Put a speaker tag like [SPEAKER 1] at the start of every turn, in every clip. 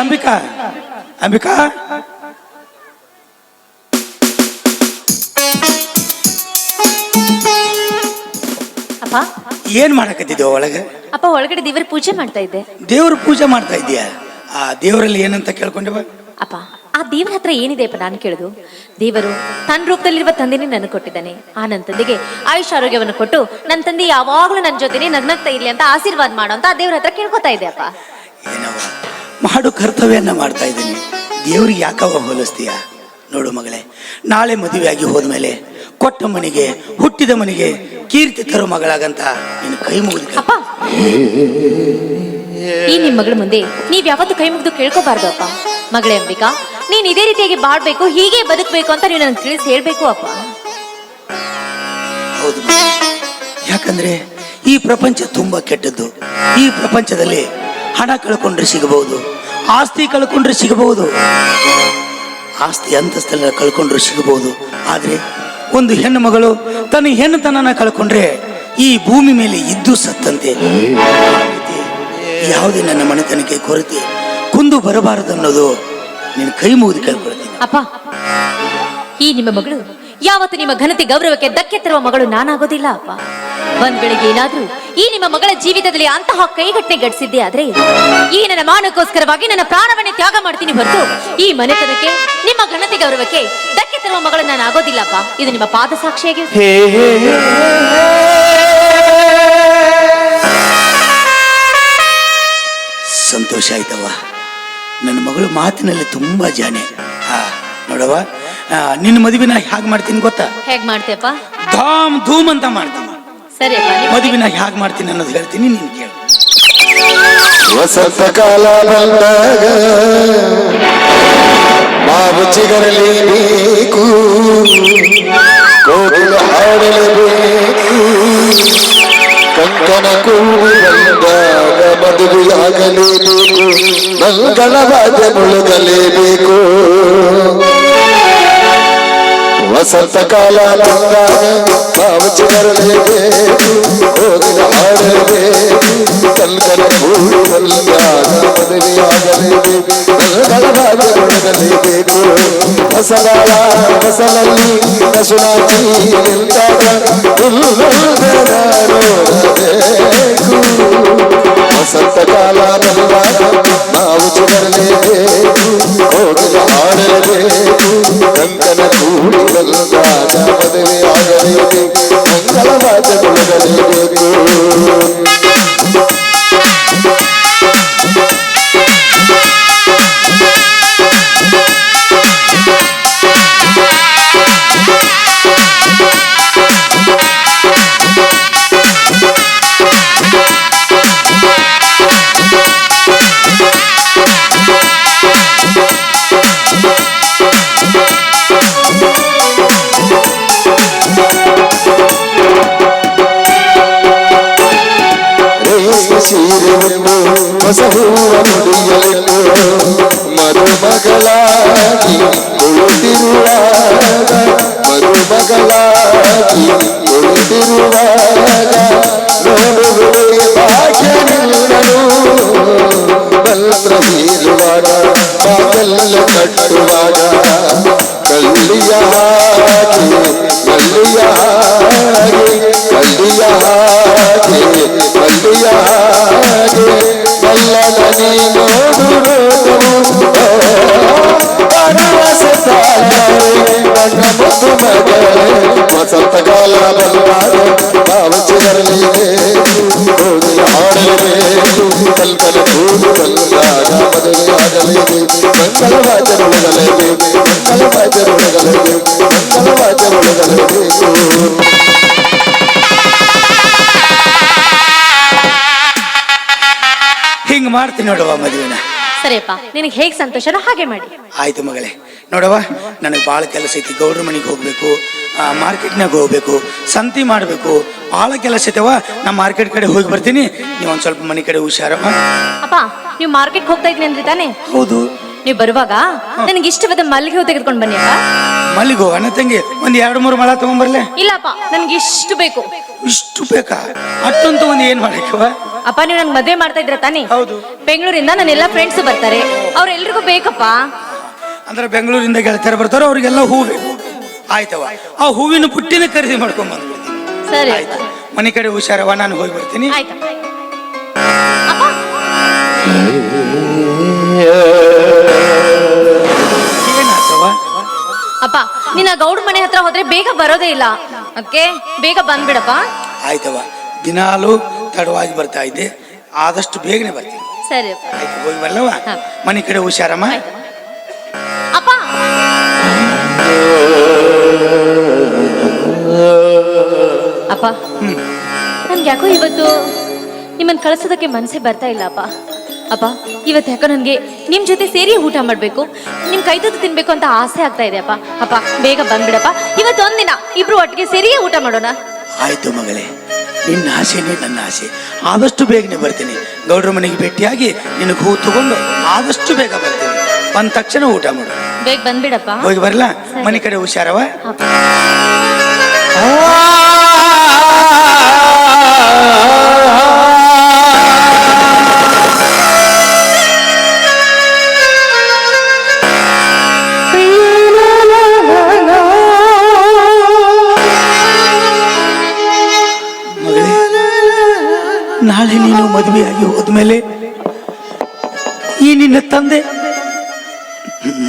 [SPEAKER 1] ಅಂಬಿಕಾ? ಅಂಬಿಕಾ?
[SPEAKER 2] ಅಪ್ಪ?
[SPEAKER 1] ಏನ್ ಮಾಡಕತ್ತಿದ್ದೆ ಒಳಗೆ?
[SPEAKER 2] ಅಪ್ಪ ಒಳಗಡೆ ದೇವರ ಪೂಜೆ ಮಾಡ್ತಾ ಇದ್ದೆ.
[SPEAKER 1] ದೇವ್ರ ಪೂಜೆ ಮಾಡ್ತಾ ಇದೀಯ? ಆ ದೇವರಲ್ಲಿ ಏನಂತ ಕೇಳ್ಕೊಂಡೆವ
[SPEAKER 2] ಅಪ್ಪ ಆ ದೇವರ ಹತ್ರ ಏನಿದೆ ಅಪ್ಪ ನಾನು ಕೇಳುದು? ದೇವರು ತನ್ನ ರೂಪದಲ್ಲಿರುವ ತಂದೆನೇ ನನಗೆ ಕೊಟ್ಟಿದ್ದಾನೆ. ಆ ನನ್ನ ತಂದೆಗೆ ಆಯುಷ್ ಆರೋಗ್ಯವನ್ನು ಕೊಟ್ಟು ನನ್ನ ತಂದೆ ಯಾವಾಗಲೂ ನನ್ನ ಜೊತೆನೆ ನಗ್ನಗ್ತಾ ಇರ್ಲಿ ಅಂತ ಆಶೀರ್ವಾದ ಮಾಡೋ ಅಂತ ಆ ದೇವ್ರ ಹತ್ರ ಕೇಳ್ಕೊತಾ ಇದ್ದೆ ಅಪ್ಪ.
[SPEAKER 1] ಮಾಡು ಕರ್ತವ್ಯನ ಮಾಡ್ತಾ ಇದ್ದೀನಿ. ದೇವ್ರಿಗೆ ಯಾಕವ ಹೋಲಿಸ್ತೀಯ? ನೋಡು ಮಗಳೇ ನಾಳೆ ಮದುವೆಯಾಗಿ ಹೋದ್ಮೇಲೆ ಕೊಟ್ಟ ಮನೆಗೆ ಹುಟ್ಟಿದ ಮನೆಗೆ ಕೀರ್ತಿ ತರು ಮಗಳಾಗಂತ ನಿನ್ನ ಕೈ ಮುಗಿದ
[SPEAKER 2] ಈ ನಿಮ್ ಮಗಳ ಮುಂದೆ ನೀವ್ ಯಾವತ್ತು ಕೈ ಮುಗಿದು ಕೇಳ್ಕೋಬಾರ್ದು ಅಪ್ಪ. ಮಗಳೇ ಅಂಬಿಕಾ ನೀನ್ ಇದೇ ರೀತಿಯಾಗಿ ಬಾಡ್ಬೇಕು ಹೀಗೆ ಬದುಕಬೇಕು ಅಂತ ನೀವು ನನಗೆ ತಿಳಿಸಿ ಹೇಳ್ಬೇಕು ಅಪ್ಪ.
[SPEAKER 1] ಹೌದು ಯಾಕಂದ್ರೆ ಈ ಪ್ರಪಂಚ ತುಂಬಾ ಕೆಟ್ಟದ್ದು. ಈ ಪ್ರಪಂಚದಲ್ಲಿ ಹಣ ಕಳ್ಕೊಂಡ್ರೆ ಸಿಗಬಹುದು, ಆಸ್ತಿ ಕಳ್ಕೊಂಡ್ರೆ ಸಿಗಬಹುದು, ಆಸ್ತಿ ಅಂತಸ್ತೆಲ್ಲ ಕಳ್ಕೊಂಡ್ರೆ ಸಿಗಬಹುದು. ಆದ್ರೆ ಒಂದು ಹೆಣ್ಣು ಮಗಳು ತನ್ನ ಹೆಣ್ಣುತನನ ಕಳ್ಕೊಂಡ್ರೆ ಈ ಭೂಮಿ ಮೇಲೆ ಇದ್ದು ಸತ್ತಂತೆ. ಯಾವುದೇ ನನ್ನ ಮನೆತನಕ್ಕೆ ಕೊರತೆ, ಕುಂದು ಬರಬಾರದು ಅನ್ನೋದು ನಿನ್ನ ಕೈ ಮುಗಿದು ಕೇಳ್ಕೊಳ್ತೀನಿ.
[SPEAKER 2] ಅಪ್ಪ, ಈ ನಿಮ್ಮ ಮಗಳು, ಯಾವತ್ತು ನಿಮ್ಮ ಘನತೆ ಗೌರವಕ್ಕೆ ಧಕ್ಕೆ ತರುವ ಮಗಳು ನಾನಾಗೋದಿಲ್ಲ ಅಪ್ಪ. ಒಂದ್ ಬೆಳಿಗ್ಗೆ ಏನಾದ್ರೂ ಈ ನಿಮ್ಮ ಮಗಳ ಜೀವಿತದಲ್ಲಿ ಅಂತಹ ಕೈಗಟ್ಟೆ ಗಡಿಸಿದ್ದೆ ಆದ್ರೆ ಈ ನನ್ನ ಮಾನಕ್ಕೋಸ್ಕರವಾಗಿ ನನ್ನ ಪ್ರಾಣವನ್ನೇ ತ್ಯಾಗ ಮಾಡ್ತೀನಿ ಹೊರತು ಈ ಮನೆತನಕ್ಕೆ ನಿಮ್ಮ ಘನತೆ ಗೌರವಕ್ಕೆ ಧಕ್ಕೆ ತರುವ ಮಗಳು ನಾನು ಆಗೋದಿಲ್ಲಪ್ಪ. ಇದು ನಿಮ್ಮ ಪಾದ ಸಾಕ್ಷಿಯಾಗಿ
[SPEAKER 1] ಸಂತೋಷ ಆಯ್ತವ್ವ. ನನ್ನ ಮಗಳು ಮಾತಿನಲ್ಲಿ ತುಂಬಾ ಜಾಣೆ ಹಾ ನೋಡವ್ವ. ಆ, ನಿನ್ನ ಮದುವೆನ ಹೇಗೆ ಮಾಡ್ತೀನಿ ಗೊತ್ತಾ?
[SPEAKER 2] ಹೇಗ್ ಮಾಡ್ತೇಪ್ಪ
[SPEAKER 1] ಧಾಮ್ ಧೂಮ್ ಅಂತ ಮಾಡ್ತೀನಿ.
[SPEAKER 2] ಸರಿ ಮದುವೆ ನಾ
[SPEAKER 1] ಮದುವೆನ ಮಾಡ್ತೀನಿ ಅನ್ನೋದು ಹೇಳ್ತೀನಿ ನೀನು ಕೇಳು.
[SPEAKER 3] ವಸಂತ ಕಾಲ ಬಂದಾಗ ಮಾವು ಚಿಗರಲೇಬೇಕು ಕೋಗಿಲ ಹಾಡಲೇಬೇಕು ಕಂಕಣ ಕೂಡಿ ಬಂದಾಗ ಮದುವೆಯಾಗಲೇಬೇಕು ಮಂಗಳವಾದ ಮುಳುಗಲೇಬೇಕು ವಸಂತ ಕಾಲ ಬಂದಾಗ ಮಾವು ಚಿಗರಲೇಬೇಕು ಕೋಗಿಲ ಹಾಡಲೇಬೇಕು ಕಂಕಣ ಕೂಡಿ ಬಂದಾಗ ಮದುವೆಯಾಗಲೇಬೇಕು ಮಂಗಳವಾದ್ಯ ಮುಳುಗಲೇಬೇಕು ಹೊಸಗಾಲ ಹೊಸಲಲ್ಲಿ ನಸುನಾಚಿ ನಿಂತಾಗ ಹುಲ್ಲುಗರ ನೋಡಬೇಕು ವಸಂತ ಕಾಲ ಬಂದಾಗ ನಾವು ಚಿಗರಲೇಬೇಕು ಕಂಕನ ಕೂಡಿ ಬಂದಾಗ ಮದುವೆ ಮಂಗಳವಾದ ಮುಳುಗಲೇಬೇಕು ಹೊಸ ಹೂವ ಮುಡಿಯಲಿಟ್ಟು ಮರುಮಗಳಾಗಿ ಕುಳಿತಿರುವಾಗ ಮರುಮಗಳಾಗಿ ಕುಳಿತಿರುವಾಗ ನೋಡುವುದೇ ಭಾಗ್ಯ ನಿಲ್ಲನು ಬಲ್ರ ಬೀರುವಾಗ ಬಾಗಲ್ಲ ಕಟ್ಟುವಾಗ ಕಳ್ಳಿಯ ಹಾಗೆ ಮಲ್ಲಿಯ ಹಾಗೆ ಕಳ್ಳಿಯ ಹಾಗೆ ಮಲ್ಲಿಯ ಹಾಗೆ ಮಲ್ಲನ ನೀ ನೋಡು ಭರವಸೆ ತಾಳರೆ ನನ್ನ ಮುದ್ದು ಮಗಳೇ ವಸಂತ ಕಾಲ ಬಂದಾಗ ಭಾವಚಿರಲಿದೆ ಹೋಗಿ ಆಡಲೇಬೇಕು ಕಲ್ಕಲ ಕೂಡು ಬಂದಾಗ ಮದುವೆಯಾಗಲೇಬೇಕು
[SPEAKER 1] ಮಾಡ್ತೀನಿ ನೋಡವ್ವ ಮದುವೆನ?
[SPEAKER 2] ಸರಿಯಪ್ಪ ನಿನಗೆ ಹೇಗೆ ಸಂತೋಷನೋ ಹಾಗೆ ಮಾಡಿ.
[SPEAKER 1] ಆಯ್ತು ಮಗಳೇ. ನೋಡವ್ವ ನನಗೆ ಭಾಳ ಕೆಲಸ ಐತಿ ಗೌಡ್ರ ಮನೆಗೆ ಹೋಗ್ಬೇಕು ಮಾರ್ಕೆಟ್ನಾಗ ಹೋಗ್ಬೇಕು ಸಂತಿ ಮಾಡಬೇಕು ಭಾಳ ಕೆಲಸ ಐತವ ನಾ ಮಾರ್ಕೆಟ್ ಕಡೆ ಹೋಗಿ ಬರ್ತೀನಿ ನೀವು ಒಂದ್ ಸ್ವಲ್ಪ ಮನೆ ಕಡೆ ಹುಷಾರಮ್ಮ
[SPEAKER 2] ಅಪ್ಪ ನೀವು ಮಾರ್ಕೆಟ್ ಹೋಗ್ತಾ ಇದ್ನಿ ಅಂದ್ರೆ ತಾನೇ?
[SPEAKER 1] ಹೌದು.
[SPEAKER 2] ನೀವು ಬರುವಾಗ ನನಗೆ ಇಷ್ಟವಾದ ಮಲ್ಲಿಗೆ ಹೂ ತೆಗೆದುಕೊಂಡು ಬನ್ನಿ ಅಪ್ಪ.
[SPEAKER 1] ಮಲ್ಲಿಗೋ ಅಣ್ಣ ತಂಗಿ ಒಂದ್ ಎರಡು ಮೂರು ಮಳ ತಗೊಂಬರ್ಲೆ?
[SPEAKER 2] ಇಲ್ಲಪ್ಪ ನನಗೆ ಇಷ್ಟು ಬೇಕು.
[SPEAKER 1] ಇಷ್ಟು ಬೇಕಾ? ಅಷ್ಟೊಂದು ಒಂದು ಏನು ಮಾಡಕ್ಕವ
[SPEAKER 2] ಅಪ್ಪ ನೀವು ನನ್ಗೆ ಮದುವೆ ಮಾಡ್ತಾ ಇದ್ರ ತಾನೇ?
[SPEAKER 1] ಹೌದು.
[SPEAKER 2] ಬೆಂಗಳೂರಿಂದ ನನ್ನ ಎಲ್ಲ ಫ್ರೆಂಡ್ಸ್ ಬರ್ತಾರೆ. ಅವ್ರೆಲ್ರಿಗೂ ಬೇಕಪ್ಪ?
[SPEAKER 1] ಅಂದ್ರೆ ಬೆಂಗಳೂರಿಂದ ಗೆಳತಿಯರು ಬರ್ತಾರೋ ಅವ್ರಿಗೆಲ್ಲ ಹೂ ಬೇಕು ಆಯ್ತವ ಆ ಹೂವಿನ ಪುಟ್ಟಿನ ಖರೀದಿ ಮಾಡ್ಕೊಂಡ್ ಬಂದ್ಬಿಡ್ತೀನಿ
[SPEAKER 2] ಸರಿ.
[SPEAKER 1] ಆಯ್ತು? ಮನೆ ಕಡೆ ಹುಷಾರವ ನಾನು ಹೋಗಿ ಬರ್ತೀನಿ.
[SPEAKER 2] ಅಪ್ಪ
[SPEAKER 1] ಏನಾಯ್ತವ
[SPEAKER 2] ಅಪ್ಪ ನಿನ್ನ ಗೌಡ ಮನೆ ಹತ್ರ ಹೋದ್ರೆ ಬೇಗ ಬರೋದೇ ಇಲ್ಲ. ಅದಕ್ಕೆ ಬೇಗ ಬಂದ್ಬಿಡಪ್ಪ.
[SPEAKER 1] ಆಯ್ತವ ದಿನಾಲು ತಡವಾಗಿ ಬರ್ತಾ ಇದ್ದೆ. ಆದಷ್ಟು ಬೇಗನೆ ಬರ್ತೀನಿ.
[SPEAKER 2] ಸರಿ. ಅಪ್ಪ
[SPEAKER 1] ಆಯ್ತು ಹೋಗಿ ಬರ್ಲವ. ಮನೆ ಕಡೆ ಹುಷಾರಮ್ಮ?
[SPEAKER 2] ಅಪ್ಪ! ಅಪ್ಪ ನನ್ಗೆ ಯಾಕೋ ಇವತ್ತು ನಿಮ್ಮನ್ ಕಳಿಸೋದಕ್ಕೆ ಮನಸ್ಸೇ ಬರ್ತಾ ಇಲ್ಲ ಅಪ್ಪ. ಅಪ್ಪ ಇವತ್ತು ಯಾಕೋ ನನಗೆ ನಿಮ್ ಜೊತೆ ಸೇರಿ ಊಟ ಮಾಡ್ಬೇಕು ನಿಮ್ ಕೈ ತುತ್ತು ತಿನ್ಬೇಕು ಅಂತ ಆಸೆ ಆಗ್ತಾ ಇದೆ ಅಪ್ಪ. ಅಪ್ಪ ಬೇಗ ಬಂದ್ಬಿಡಪ್ಪ. ಇವತ್ತು ಒಂದಿನ ಇಬ್ರು ಒಟ್ಟಿಗೆ ಸೇರಿಯೇ ಊಟ ಮಾಡೋಣ.
[SPEAKER 1] ಆಯ್ತು ಮಗಳೇ. ನಿನ್ನ ಆಸೆನೇ ನನ್ನ ಆಸೆ. ಆದಷ್ಟು ಬೇಗನೆ ಬರ್ತೀನಿ. ಗೌಡ್ರ ಮನೆಗೆ ಭೇಟಿಯಾಗಿ ನಿನಗೆ ಹೂ ತಗೊಂಡು ಆದಷ್ಟು ಬೇಗ ಬರ್ತೀನಿ. ಬಂದ ತಕ್ಷಣ ಊಟ ಮಾಡು.
[SPEAKER 2] ಬೇಗ ಬಂದ್ಬಿಡಪ್ಪ.
[SPEAKER 1] ಹೋಗಿ ಬರಲ? ಮನೆ ಕಡೆ ಹುಷಾರವ?
[SPEAKER 2] ಅಪ್ಪ.
[SPEAKER 1] ಮದುವೆಯಾಗಿ ಹೋದ್ಮೇಲೆ ಈ ನಿನ್ನ ತಂದೆ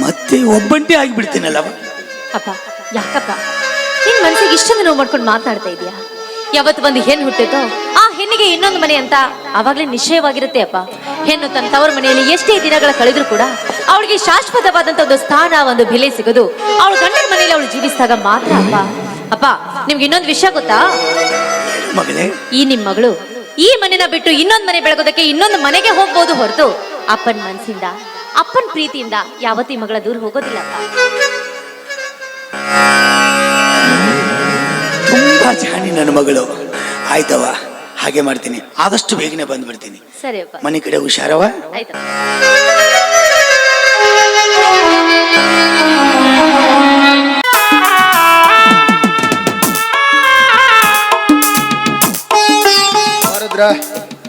[SPEAKER 1] ಮತ್ತೆ ಒಬ್ಬಂಟಿ ಆಗಿಬಿಡ್ತೀನಲ್ಲ
[SPEAKER 2] ಅಪ್ಪ ಯಾಕಪ್ಪ? ನಿನ್ ಮನಸ್ಸಿಗೆ ಇಷ್ಟೊಂದು ನೋವು ಮಾಡ್ಕೊಂಡು ಮಾತನಾಡ್ತಾ ಇದೀಯಾ ಯಾವತ್ತು ಒಂದು ಹೆಣ್ಣು ಹುಟ್ಟಿತೋ ಆ ಹೆಣ್ಣಿಗೆ ಇನ್ನೊಂದು ಮನೆ ಅಂತ ಅವಾಗ್ಲೇ ನಿಶ್ಚಯವಾಗಿರುತ್ತೆ ಅಪ್ಪ. ಹೆಣ್ಣು ತನ್ನ ತವರ ಮನೆಯಲ್ಲಿ ಎಷ್ಟೇ ದಿನಗಳ ಕಳೆದ್ರು ಕೂಡ ಅವಳಿಗೆ ಶಾಶ್ವತವಾದಂತ ಒಂದು ಸ್ಥಾನ ಒಂದು ಬೆಲೆ ಸಿಗೋದು ಅವಳು ಗಂಡನ ಮನೆಯಲ್ಲಿ ಅವಳು ಜೀವಿಸಿದಾಗ ಮಾತ್ರ ಅಪ್ಪ. ಅಪ್ಪ ನಿಮ್ಗೆ ಇನ್ನೊಂದು ವಿಷಯ ಗೊತ್ತಾ? ಈ ನಿಮ್ ಮಗಳು ಈ ಮನೆನ ಬಿಟ್ಟು ಇನ್ನೊಂದ್ ಮನೆ ಬೆಳಗೋದಕ್ಕೆ ಇನ್ನೊಂದು ಮನೆಗೆ ಹೋಗ್ಬೋದು ಹೊರತು ಅಪ್ಪನ ಮನಸ್ಸಿಂದ ಅಪ್ಪನ ಪ್ರೀತಿಯಿಂದ ಯಾವತ್ತೂ ಈ ಮಗಳ ದೂರ ಹೋಗೋದಿಲ್ಲ
[SPEAKER 1] ತುಂಬಾ ಜಾಣಿ ನನ್ನ ಮಗಳು. ಆಯ್ತವ ಹಾಗೆ ಮಾಡ್ತೀನಿ. ಆದಷ್ಟು ಬೇಗನೆ ಬಂದ್ಬಿಡ್ತೀನಿ.
[SPEAKER 2] ಸರಿ ಅಪ್ಪ.
[SPEAKER 1] ಮನೆ ಕಡೆ ಹುಷಾರವ
[SPEAKER 2] ಆಯ್ತಪ್ಪ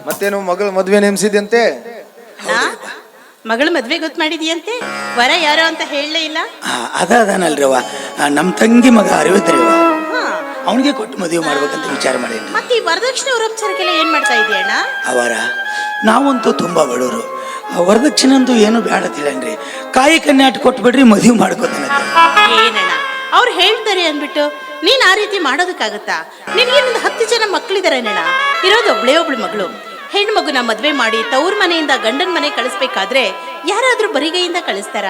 [SPEAKER 3] ಮತ್ತೇನು ಮಗಳ ಮದ್ವೆ ನೇಮಿಸಿದ್ಯಂತೆ?
[SPEAKER 4] ಮಗಳ ಮದ್ವೆ ಗೊತ್ತು ಮಾಡಿದ್ಯಂತೆ ವರ ಯಾರೋ ಅಂತ ಹೇಳಲೇ ಇಲ್ಲ?
[SPEAKER 1] ಅದ ಅದಾನಲ್ರವ ಆ, ನಮ್ ತಂಗಿ ಮಗ ಅರಿವಿದ್ರವ. ಅವನಿಗೆ ಕೊಟ್ಟು ಮದುವೆ ಮಾಡ್ಬೇಕಂತ ವಿಚಾರ ಮಾಡಿ
[SPEAKER 4] ಮತ್ತೆ ಈ ವರದಕ್ಷಿಣೆ ಉಪಚಾರಕ್ಕೆಲ್ಲ ಏನ್ ಮಾಡ್ತಾ ಇದೆಯಣ್ಣ
[SPEAKER 1] ಅವರ ನಾವಂತೂ ತುಂಬಾ ಬಡವರು ಆ ವರದಕ್ಷಿಣೆ ಅಂತೂ ಏನು ಬೇಡ ತಿಳನ್ರಿ. ಕಾಯಿ ಕನ್ಯಾಟ್ ಕೊಟ್ಬಿಡ್ರಿ ಮದುವೆ ಮಾಡ್ಕೋತಾನೆ
[SPEAKER 4] ಏನಣ್ಣ ಅವ್ರು ಹೇಳ್ತಾರೆ ಅಂದ್ಬಿಟ್ಟು ನೀನ್ ಆ ರೀತಿ ಮಾಡೋದಕ್ಕಾಗತ್ತಾ ನಿನ್ಗೇನೊಂದು ಹತ್ತು ಜನ ಮಕ್ಕಳಿದಾರೇನಣ್ಣ ಇರೋದು ಒಬ್ಳೇ ಒಬ್ಳು ಮಗಳು ಹೆಣ್ಣು ಮಗುನ ಮದ್ವೆ ಮಾಡಿ ತವ್ರ ಮನೆಯಿಂದ ಗಂಡನ ಮನೆ ಕಳಿಸ್ಬೇಕಾದ್ರೆ ಯಾರಾದ್ರೂ ಬರಿಗೈಯಿಂದ ಕಳಿಸ್ತಾರ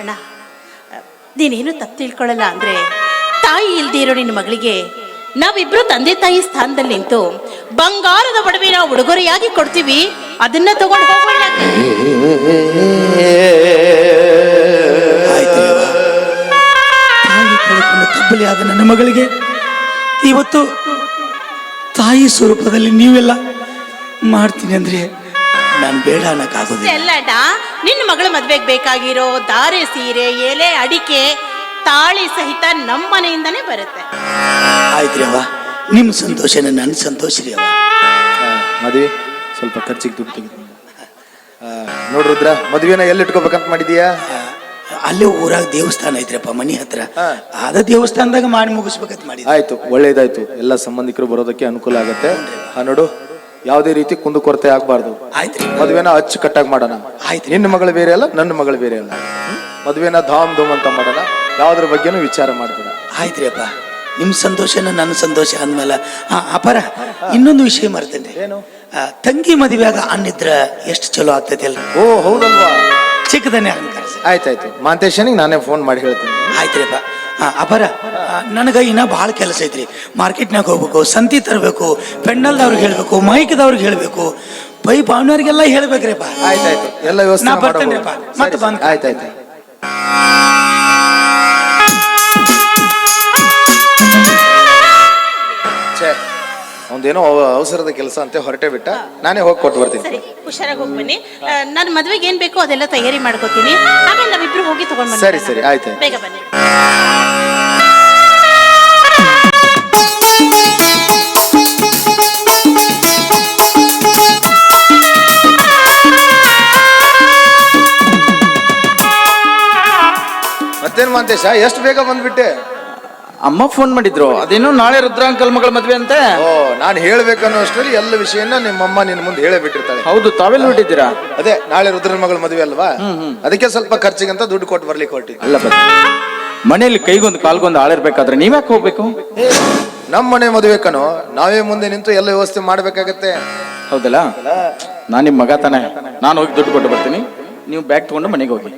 [SPEAKER 4] ಅಣ್ಣ ನೀನೇನು ತಪ್ಪು ತಿಳ್ಕೊಳ್ಳಲ್ಲ ಅಂದ್ರೆ ತಾಯಿ ಇಲ್ದೇ ಇರೋ ನಿನ್ನ ಮಗಳಿಗೆ ನಾವಿಬ್ರು ತಂದೆ ತಾಯಿ ಸ್ಥಾನದಲ್ಲಿ ನಿಂತು ಬಂಗಾರದ ಒಡವೆನ ಉಡುಗೊರೆಯಾಗಿ ಕೊಡ್ತೀವಿ ಅದನ್ನ ತಗೊಂಡು ಹೋಗೋಣ
[SPEAKER 1] ತಬ್ಬಲಿ ಆದ ನನ್ನ ಮಗಳಿಗೆ ಇವತ್ತು ತಾಯಿ ಸ್ವರೂಪದಲ್ಲಿ ನೀವೆಲ್ಲ ಮಾಡ್ತೀನಿ ಅಂದ್ರೆ ನಾನು ಬೇಡ ಅನ್ನಕ್ಕಾಗೋದಿಲ್ಲ.
[SPEAKER 4] ಎಲ್ಲಣ್ಣ ನಿನ್ನ ಮಗಳ ಮದ್ವೆಗೆ ಬೇಕಾಗಿರೋ ದಾರೆ ಸೀರೆ ಎಲೆ ಅಡಿಕೆ ತಾಳಿ ಸಹಿತ ನಮ್ಮ ಮನೆಯಿಂದನೇ ಬರುತ್ತೆ.
[SPEAKER 1] ರೀ ಅವ್ವ ನಿಮ್ಮ ಸಂತೋಷನೇ ನನ್ನ ಸಂತೋಷ ರೀ ಅವ್ವ
[SPEAKER 3] ಮದ್ವೆ ಸ್ವಲ್ಪ ಖರ್ಚಿಗೆ ದುಡ್ಡು ತೆಗೆದು ನೋಡ್ ಮದುವೆನ ಎಲ್ಲಿ ಇಟ್ಕೋಬೇಕಂತ ಮಾಡಿದೀಯಾ
[SPEAKER 1] ಅಲ್ಲೇ ಊರಾಗ ದೇವಸ್ಥಾನ ಐತ್ರಪ್ಪ ಮನಿ ಹತ್ರ.
[SPEAKER 3] ಹಾ.
[SPEAKER 1] ಅದ ದೇವಸ್ಥಾನದಾಗ ಮಾಡಿ ಮುಗಿಸ್ಬೇಕಂತ ಮಾಡಿ
[SPEAKER 3] ಆಯ್ತು ಒಳ್ಳೇದಾಯ್ತು. ಎಲ್ಲ ಸಂಬಂಧಿಕರು ಬರೋದಕ್ಕೆ ಅನುಕೂಲ ಆಗತ್ತೆ. ಆ ನೋಡು ಯಾವುದೇ ರೀತಿ ಕುಂದು ಕೊರತೆ ಆಗ್ಬಾರ್ದು.
[SPEAKER 1] ಆಯ್ತ್ರಿ.
[SPEAKER 3] ಮದ್ವೆನ ಅಚ್ಚುಕಟ್ಟಾಗಿ ಮಾಡೋಣ.
[SPEAKER 1] ಆಯ್ತು.
[SPEAKER 3] ನಿನ್ನ ಮಗಳು ಬೇರೆ ಅಲ್ಲ ನನ್ನ ಮಗಳು ಬೇರೆ ಅಲ್ಲ. ಮದುವೆನ ಧಾಮ್ ಧೂಮ್ ಅಂತ ಮಾಡೋಣ. ಯಾವ್ದ್ರ ಬಗ್ಗೆನೂ ವಿಚಾರ ಮಾಡ್ಬೇಡ.
[SPEAKER 1] ಆಯ್ತ್ರಿ ಅಪ್ಪ ನಿಮ್ಮ ಸಂತೋಷನ ನನ್ನ ಸಂತೋಷ ಅಂದ್ಮೇಲೆ. ಆ, ಅಪರ ಇನ್ನೊಂದು ವಿಷಯ ಮರ್ತೇನೆ.
[SPEAKER 3] ಏನು?
[SPEAKER 1] ತಂಗಿ ಮದುವೆಯಾಗ ಅನ್ನಿದ್ರ ಎಷ್ಟು ಚಲೋ ಆಗ್ತೈತಿ ಅಲ್ರಿ?
[SPEAKER 3] ಓ ಹೌದಲ್ವಾ?
[SPEAKER 1] ಚಿಕ್ಕದನ್ನೇ ಅಲಂಕಾರ
[SPEAKER 3] ಆಯ್ತಾಯ್ತು. ಮಾಂತೇಶನಿಗೆ ನಾನೇ ಫೋನ್ ಮಾಡಿ ಹೇಳ್ತೀನಿ.
[SPEAKER 1] ಆಯ್ತ್ರಿಪ್ಪ ಆ, ಅಪರ ನನಗೆ ಇನ್ನ ಭಾಳ ಕೆಲಸ ಐತ್ರಿ. ಮಾರ್ಕೆಟ್ನಾಗ ಹೋಗ್ಬೇಕು ಸಂತಿ ತರಬೇಕು ಪೆಂಡಲ್ದವ್ರಿಗೆ ಹೇಳ್ಬೇಕು ಮೈಕ್ದವ್ರಿಗೆ ಹೇಳ್ಬೇಕು ಪೈ ಭಾವನವ್ರಿಗೆಲ್ಲ ಹೇಳ್ಬೇಕ್ರಿಪ್ಪ
[SPEAKER 3] ಆಯ್ತಾಯ್ತು. ಎಲ್ಲ ವ್ಯವಸ್ಥೆ
[SPEAKER 1] ನಾ
[SPEAKER 3] ವ್ಯವಸ್ಥೆ
[SPEAKER 1] ಬರ್ತೇನ್ರಿಪ್ಪ. ಮತ್ತೆ ಬಂದು
[SPEAKER 3] ಆಯ್ತಾಯ್ತು. ಛೇ ಒಂದೇನೋ ಅವ- ಅವಸರದ ಕೆಲಸ ಅಂತ ಹೊರಟೆ ಬಿಟ್ಟ. ನಾನೇ ಹೋಗಿ ಕೊಟ್ಟು ಬರ್ತೀನಿ.
[SPEAKER 4] ಸರಿ. ಹುಷಾರಾಗಿ ಹೋಗಿ ಬನ್ನಿ. ನನ್ನ ಮದುವೆಗೆ ಏನು ಬೇಕೋ ಅದೆಲ್ಲ ತಯಾರಿ ಮಾಡ್ಕೋತೀನಿ. ಆಮೇಲೆ ನಾವಿಬ್ರು ಹೋಗಿ ತಗೊಂಡ್
[SPEAKER 3] ಸರಿ ಸರಿ ಆಯ್ತು.
[SPEAKER 4] ಬೇಗ ಬನ್ನಿ.
[SPEAKER 5] ಮತ್ತೇನು ಮಾಂತೇಶ? ಎಷ್ಟು ಬೇಗ ಬಂದ್ಬಿಟ್ಟೆ?
[SPEAKER 6] ಅಮ್ಮ ಫೋನ್ ಮಾಡಿದ್ರು. ಅದೇನೋ ನಾಳೆ ರುದ್ರಾಂಕಲ್ ಮಗಳ ಮದ್ವೆ ಅಂತೆ?
[SPEAKER 5] ಓ ನಾನು ಹೇಳ್ಬೇಕನ್ನೋ ಅಷ್ಟರಲ್ಲಿ ಎಲ್ಲ ವಿಷಯನ ನಿಮ್ಮಮ್ಮ ನಿನ್ನ ಮುಂದೆ ಹೇಳೇ ಬಿಟ್ಟಿರ್ತಾಳೆ
[SPEAKER 6] ಹೌದು ತಾವೆಲ್ಲ ಬಿಟ್ಟಿದ್ದೀರಾ
[SPEAKER 5] ಅದೇ ನಾಳೆ ರುದ್ರನ ಮಗಳ ಮದುವೆ ಅಲ್ವಾ? ಅದಕ್ಕೆ ಸ್ವಲ್ಪ ಖರ್ಚಿಗಂತ ದುಡ್ಡು ಕೊಟ್ಟು ಬರ್ಲಿಕ್ಕೆ ಹೊರಟಿ
[SPEAKER 6] ಅಲ್ಲ ಕೈಗೊಂದು ಕಾಲ್ಗೊಂದು ಆಳಿರ್ಬೇಕಾದ್ರೆ ನೀವ್ಯಾಕೆ ಹೋಗ್ಬೇಕು?
[SPEAKER 5] ನಮ್ಮ ಮನೆ ಮದುವೆ ಕಣೋ ನಾವೇ ಮುಂದೆ ನಿಂತು ಎಲ್ಲ ವ್ಯವಸ್ಥೆ ಮಾಡ್ಬೇಕಾಗತ್ತೆ.
[SPEAKER 6] ಹೌದಲ್ಲ? ನಾನು ನಿಮ್ಮ ಮಗ ತಾನೆ. ನಾನು ಹೋಗಿ ದುಡ್ಡು ಕೊಟ್ಟು ಬರ್ತೀನಿ. ನೀವು ಬ್ಯಾಗ್ ತಗೊಂಡು ಮನೆಗೆ ಹೋಗಿ.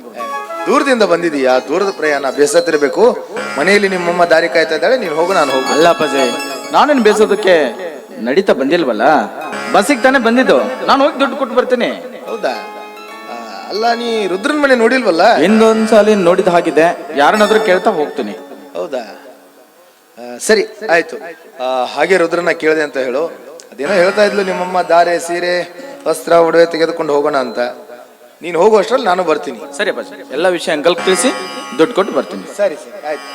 [SPEAKER 5] ದೂರದಿಂದ ಬಂದಿದೀಯಾ? ದೂರದ ಪ್ರಯಾಣ ಬೇಸತ್ತಿರಬೇಕು. ಮನೆಯಲ್ಲಿ ನಿಮ್ಮಮ್ಮ ದಾರಿ ಕಾಯ್ತಾ ಇದ್ದಾಳೆ ನೀನು ಹೋಗು ನಾನು ಹೋಗು.
[SPEAKER 6] ಅಲ್ಲ ಪಜೆ ನಾನೇನು ಬೇಸೋದಕ್ಕೆ ನಡೀತಾ ಬಂದಿಲ್ವಲ್ಲ? ಬಸ್ಸಿಗೆ ತಾನೇ ಬಂದಿದ್ದು. ನಾನು ಹೋಗಿ ದುಡ್ಡು ಕೊಟ್ಟು ಬರ್ತೀನಿ.
[SPEAKER 5] ಹೌದಾ? ಆ, ಅಲ್ಲ ನೀ ರುದ್ರನ ಮನೆ ನೋಡಿಲ್ವಲ್ಲ?
[SPEAKER 6] ಇನ್ನೊಂದ್ಸಲ ನೋಡಿದ ಹಾಗಿದೆ ಯಾರನ್ನಾದ್ರೂ ಕೇಳ್ತಾ ಹೋಗ್ತೀನಿ.
[SPEAKER 5] ಹೌದಾ? ಆ, ಸರಿ ಆಯ್ತು. ಆ, ಹಾಗೆ ರುದ್ರನ ಕೇಳಿದೆ ಅಂತ ಹೇಳು. ಅದೇನೋ ಹೇಳ್ತಾ ಇದ್ಲು ನಿಮ್ಮಮ್ಮ ದಾರೆ ಸೀರೆ ವಸ್ತ್ರ ಒಡವೆ ತೆಗೆದುಕೊಂಡು ಹೋಗೋಣ ಅಂತ. ನೀನು ಹೋಗೋ ಅಷ್ಟ್ರಲ್ಲಿ ನಾನು ಬರ್ತೀನಿ.
[SPEAKER 6] ಸರಿ ಅಪ್ಪಾಜಿ. ಎಲ್ಲ ವಿಷಯ ಅಂಕಲ್ ತಿಳಿಸಿ ದುಡ್ಡು ಕೊಟ್ಟು ಬರ್ತೀನಿ.
[SPEAKER 5] ಸರಿ ಸರಿ ಆಯ್ತು.